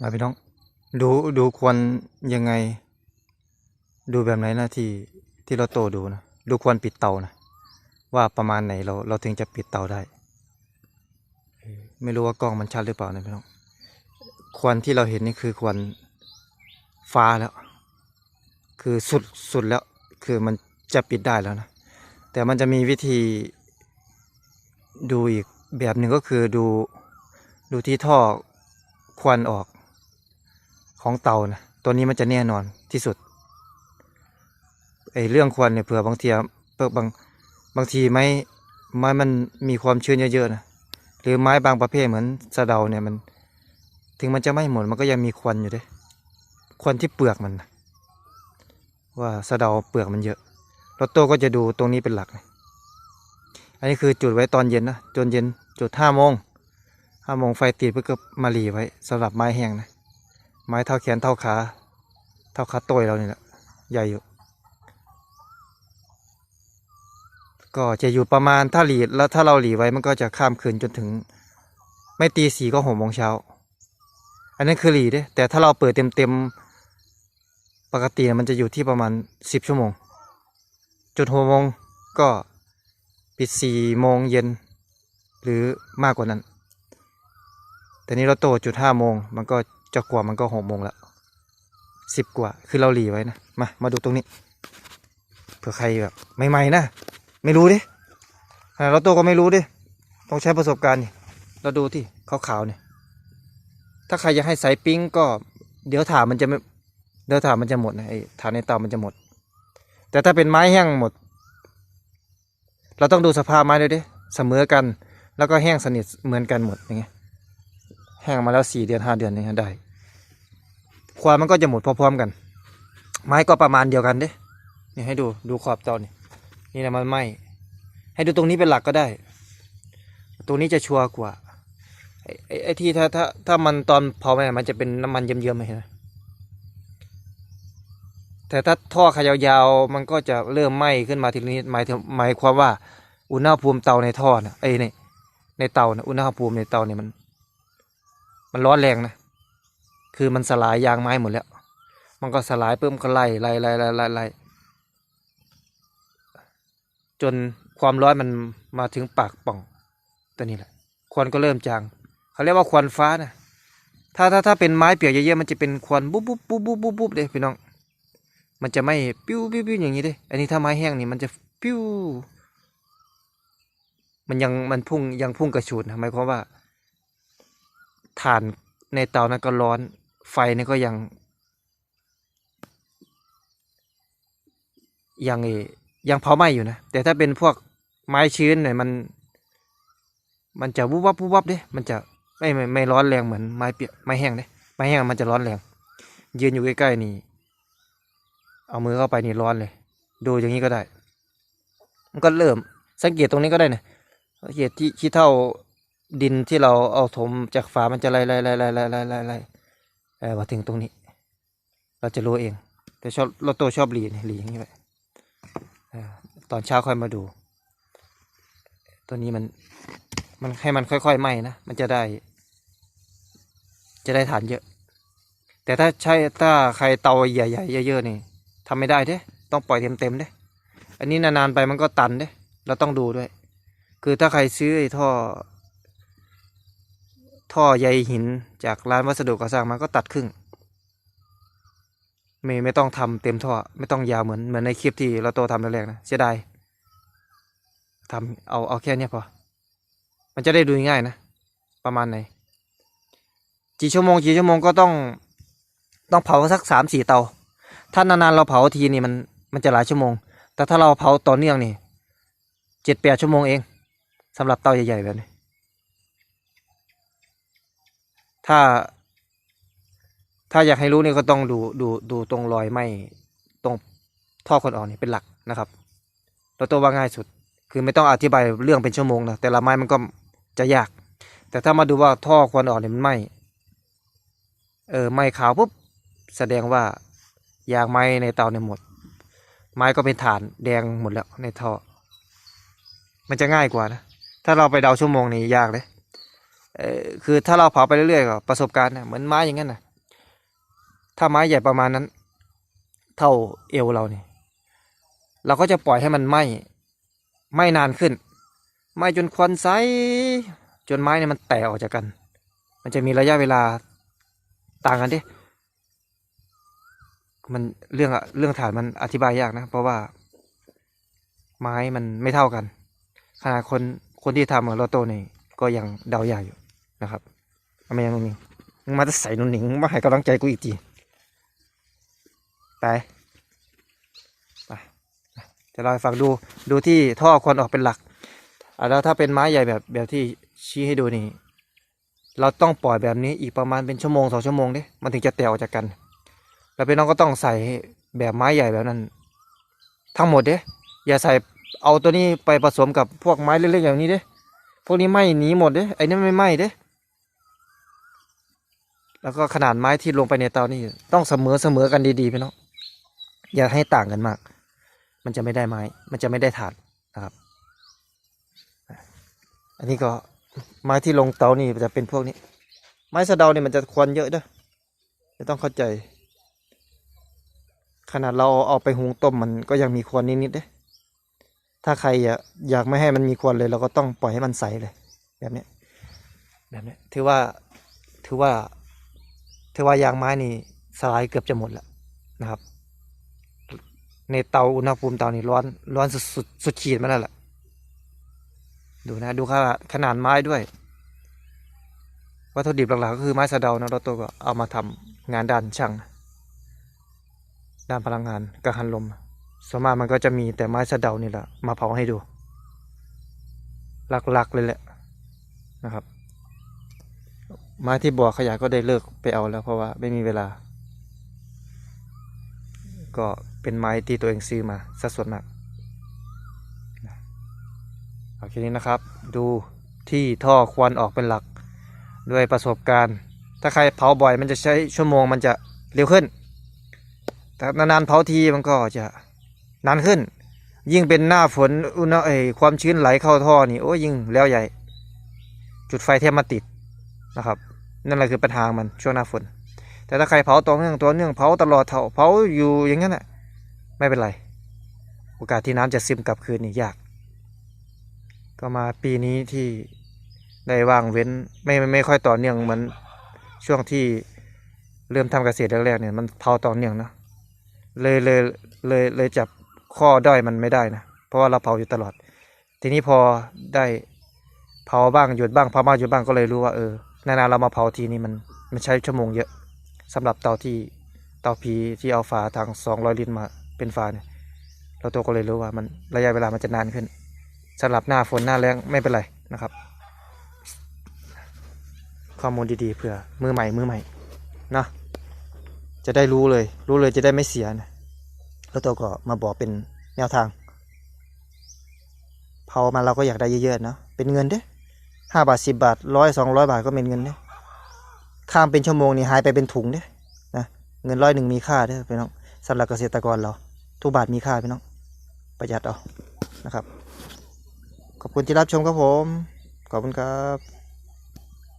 มาพี่น้อง ดูดูควรยังไง ดูแบบไหนนะที่ที่เราโตดูนะดูควรปิดเตานะว่าประมาณไหนเราเราถึงจะปิดเตาได้ ไม่รู้ว่ากล้องมันชัดหรือเปล่านะพี่น้องควันที่เราเห็นนี่คือควันฟ้าแล้ว คือสุดสุดแล้วคือมันจะปิดได้แล้วนะ แต่มันจะมีวิธีดูอีกแบบหนึ่งก็คือดูดูที่ท่อควันออก ของเตานะตัวนี้มันจะแน่นอนที่สุดไอเรื่องควันเนี่ยเผื่อบางทีเผื่อบางบางทีไม้ไม้มันมีความชื้นเยอะๆนะหรือไม้บางประเภทเหมือนสะเดาเนี่ยมัน ถึงมันจะไม่หมดมันก็ยังมีควันอยู่ด้วยควันที่เปลือกมันนะว่าสะเดาเปลือกมันเยอะรถโต้ก็จะดูตรงนี้เป็นหลักนะอันนี้คือจุดไว้ตอนเย็นนะจนเย็นจุดห้าโมงห้าโมงไฟติดเพื่อก็มาหลีไว้สำหรับไม้แห้งนะ ไม้เท่าแขนเท่าขาเท่าขาต้ยเรานี่แหละใหญ่อยู่ ก็จะอยู่ประมาณถ้าหลีแล้วถ้าเราหลีไว้มันก็จะข้ามคืนจนถึง ไม่ตีสี่ก็หกโมงเช้า อันนั้นคือหลีเด้แต่ถ้าเราเปิดเต็มเต็มๆปกติมันจะอยู่ที่ประมาณสิบชั่วโมง จุดหกโมงก็ปิดสี่โมงเย็น หรือมากกว่านั้น แต่นี้เราโตจุดห้าโมงมันก็ จะกว่ามันก็หกโมงแล้วสิบกว่า คือเราหลีไว้นะ มา มาดูตรงนี้ เผื่อใครแบบใหม่ๆนะ ไม่รู้ดิขนาดเราโตก็ไม่รู้ดิ ต้องใช้ประสบการณ์นี่เราดูที่ขาวๆเนี่ยถ้าใครอยากให้ใสปิ้งก็ เดี๋ยวถามมันจะไม่เดี๋ยวถามมันจะหมดนะไอ้ฐานในเตามันจะหมด แต่ถ้าเป็นไม้แห้งหมด เราต้องดูสภาพไม้ด้วยดิเสมอกัน แล้วก็แห้งสนิทเหมือนกันหมดอย่างเงี้ย ห้งมาแล้วสี่เดือนห้าเดือนนี่ได้ ความมันก็จะหมดพร้อมๆกัน ไม้ก็ประมาณเดียวกันเด้นี่ให้ดูดูขอบตานี่นี่นะมันไหมให้ดูตรงนี้เป็นหลักก็ได้ ตรงนี้จะชัวร์กว่าไอ้ไอ้ที่ถ้าถ้าถ้ามันตอนเผาไปมันจะเป็นน้ำมันเยิ้มๆไหมนะแต่ถ้าท่อขยาวๆมันก็จะเริ่มไหม้ขึ้นมาทีนี้หมายถึงหมายความว่าอุณหภูมิเตาในท่อนะไอ้ยในในเตานะอุณหภูมิในเตาเนี่ยมัน มันร้อนแรงนะ คือมันสลายยางไม้หมดแล้ว มันก็สลายเพิ่มก็ไล่ไล่ไล่ไล่ไล่ไล่จนความร้อนมันมาถึงปากป่องตัวนี้แหละควันก็เริ่มจางเขาเรียกว่าควันฟ้านะถ้าถ้าถ้าเป็นไม้เปียกเยอะๆมันจะเป็นควันบุ๊บบุ๊บบุ๊บบุ๊บบุ๊บบุ๊บเลยพี่น้อง มันจะไม่ปิ้วปิ้วปิ้วอย่างนี้เด้อันนี้ถ้าไม้แห้งนี่มันจะปิ้วมันยังมันพุ่งยังพุ่งกระฉูดนะหมายความว่า ถ่านในเตานั้นก็ร้อน ไฟนี่ก็ยัง ยังเอยังเผาไหม้อยู่นะ แต่ถ้าเป็นพวกไม้ชื้นหน่อยมัน มันจะวุบวับวุบวับเด้มันจะไม่ไม่ไม่ร้อนแรงเหมือนไม้เปียกไม้แห้งเด้ไม้แห้งมันจะร้อนแรง ยืนอยู่ใกล้ๆนี่ เอามือเข้าไปนี่ร้อนเลย ดูอย่างนี้ก็ได้ มันก็เริ่มสังเกตตรงนี้ก็ได้นะสังเกตที่ขี้เท่า ดินที่เราเอาถมจากฝามันจะไล่ไล่ไล่ไล่ไล่ไล่ไล่ไล่เออมาถึงตรงนี้ เราจะรู้เอง แต่ชอบเราโตชอบหลีนี่หลีอย่างนี้ไปเออตอนเช้าค่อยมาดู ตัวนี้มันมันให้มันค่อยๆไหม้นะมันจะได้ จะได้ฐานเยอะ แต่ถ้าใช้ถ้าใครเตาใหญ่ๆเยอะๆนี่ทำไม่ได้เด้ต้องปล่อยเต็มๆเด้อันนี้นานๆไปมันก็ตันเด้เราต้องดูด้วย คือถ้าใครซื้อไอ้ท่อ ท่อใยหินจากร้านวัสดุก่อสร้างมาก็ตัดครึ่ง ไม่ไม่ต้องทำเต็มท่อ ไม่ต้องยาวเหมือนเหมือนในคลิปที่เราโตทำแรกๆนะเสียดายทำเอาเอาแค่เนี้ยพอ มันจะได้ดูง่ายนะ ประมาณไหนกี่ชั่วโมงกี่ชั่วโมงก็ต้องต้องเผาสักสามสี่เตา ถ้านานๆเราเผาทีนี่มันมันจะหลายชั่วโมง แต่ถ้าเราเผาต่อเนื่องนี่เจ็ดแปดชั่วโมงเองสำหรับเตาใหญ่ๆแบบนี้ ถ้า ถ้าอยากให้รู้นี่ก็ต้องดูดูดูตรงรอยไหมตรงท่อคนออกนี่เป็นหลักนะครับเราตัวว่าง่ายสุด คือไม่ต้องอธิบายเรื่องเป็นชั่วโมงนะแต่ละไม้มันก็จะยาก แต่ถ้ามาดูว่าท่อควันออกเนี่ยมันไหมเออไหมขาวปุ๊บแสดงว่ายางไม้ในเตาเนี่ยหมด ไม้ก็เป็นฐานแดงหมดแล้วในท่อ มันจะง่ายกว่านะ ถ้าเราไปเดาชั่วโมงนี่ยากเลย เออคือถ้าเราเผาไปเรื่อยๆก็ประสบการณ์นะเหมือนไม้อย่างนั้นนะถ้าไม้ใหญ่ประมาณนั้น เท่าเอวเราเนี่ยเราก็จะปล่อยให้มันไหม้ไหม้นานขึ้นไหม้จนควันใสจนไม้เนี่ยมันแตกออกจากกัน มันจะมีระยะเวลาต่างกันดิมันเรื่องเรื่องฐานมันอธิบายยากนะ เพราะว่า ไม้มันไม่เท่ากัน ขนาดคนคนที่ทำกับโลโต้นี่ก็ยังเดายากอยู่ นะครับทำไมยังนุ่งนิ่งมึงมาจะใส่นุ่งนิ่งมาให้กำลังใจกูอีกทีไปไปจะเราให้ฟังดูดูที่ท่อควันออกเป็นหลักอแล้วถ้าเป็นไม้ใหญ่แบบแบบที่ชี้ให้ดูนี่ เราต้องปล่อยแบบนี้อีกประมาณเป็นชั่วโมงสองชั่วโมงเด้มันถึงจะแตกออกจากกัน แล้วพี่น้องก็ต้องใส่แบบไม้ใหญ่แบบนั้น ทั้งหมดเด้อย่าใส่เอาตัวนี้ไปผสมกับพวกไม้เล็กๆอย่างนี้เด้พวกนี้ไหม้หนีหมดเด้ไอ้นี่ไม่ไหม้เด้ แล้วก็ขนาดไม้ที่ลงไปในเตานี่ต้องเสมอเสมอกันดีๆพี่น้องอย่าให้ต่างกันมาก มันจะไม่ได้ไม้ มันจะไม่ได้ถาดนะครับ อันนี้ก็ไม้ที่ลงเตานี่จะเป็นพวกนี้ ไม้สะเดานี่มันจะควันเยอะด้อจะต้องเข้าใจ ขนาดเราเอาไปหุงต้มมันก็ยังมีควันนิดๆเด้ถ้าใครอยากไม่ให้มันมีควันเลย เราก็ต้องปล่อยให้มันใสเลย แบบนี้แบบนี้ถือว่าถือว่า ถือว่ายางไม้นี่สลายเกือบจะหมดแล้วนะครับ ในเตาอุณหภูมิเตานี่ร้อนร้อนสุดสุดสุดขีดมันนั่นแหละดูนะดูขนาดขนาดไม้ด้วย วัตถุดิบหลักๆก็คือไม้สะเดานะเราตัวก็เอามาทำงานด้านช่าง ด้านพลังงานกังหันลมส่วนมากมันก็จะมีแต่ไม้สะเดานี่แหละมาเผาให้ดู หลักๆเลยแหละนะครับ ไม้ที่บ่อขยะก็ได้เลิกไปเอาแล้วเพราะว่าไม่มีเวลา ก็เป็นไม้ที่ตัวเองซื้อมาสัดส่วนมากโอเคนี้นะครับ ดูที่ท่อควันออกเป็นหลัก ด้วยประสบการณ์ ถ้าใครเผาบ่อยมันจะใช้ชั่วโมงมันจะเร็วขึ้น แต่นานๆเผาทีมันก็จะนานขึ้น ยิ่งเป็นหน้าฝนอุณหเอยความชื้นไหลเข้าท่อนี่โอ้ยยิ่งแล้วใหญ่ จุดไฟแทบมาติดนะครับ นั่นแหละคือปัญหามันช่วงหน้าฝน แต่ถ้าใครเผาต่อเนื่องต่อเนื่องเผาตลอดเผาเผาอยู่อย่างนั้นน่ะไม่เป็นไร โอกาสที่น้ำจะซึมกลับคืนนี่ยาก ก็มาปีนี้ที่ได้ว่างเว้นไม่ไม่ไม่ค่อยต่อเนื่องเหมือนช่วงที่เริ่มทำเกษตรแรกๆเนี่ยมันเผาต่อเนื่องนะเลยเลยเลยเลยจับข้อด้อยมันไม่ได้นะเพราะว่าเราเผาอยู่ตลอด ทีนี้พอได้เผาบ้างหยุดบ้างเผาบ้างหยุดบ้างก็เลยรู้ว่าเออ นานๆเรามาเผาทีนี้มันมันใช้ชั่วโมงเยอะสำหรับเตาที่เตาผีที่เอาฝาทางสองร้อยลิตรมาเป็นฝาเนี่ยเราตัวก็เลยรู้ว่ามันระยะเวลามันจะนานขึ้นสำหรับหน้าฝนหน้าแรงไม่เป็นไรนะครับ ข้อมูลดีๆเผื่อมือใหม่มือใหม่นะจะได้รู้เลย รู้เลยจะได้ไม่เสียนะแล้วตัวก็มาบอกเป็นแนวทางเผามาเราก็อยากได้เยอะๆเนาะเป็นเงินเด้ ห้าบาทสิบบาทร้อยสองร้อยบาทก็เป็นเงินเนี่ยข้ามเป็นชั่วโมงนี่หายไปเป็นถุงเนี่ยนะเงินร้อยหนึ่งมีค่าเด้อพี่น้องสำหรับเกษตรกรเรา ทุกบาทมีค่าพี่น้อง ประหยัดเอานะครับ ขอบคุณที่รับชมครับผม ขอบคุณครับ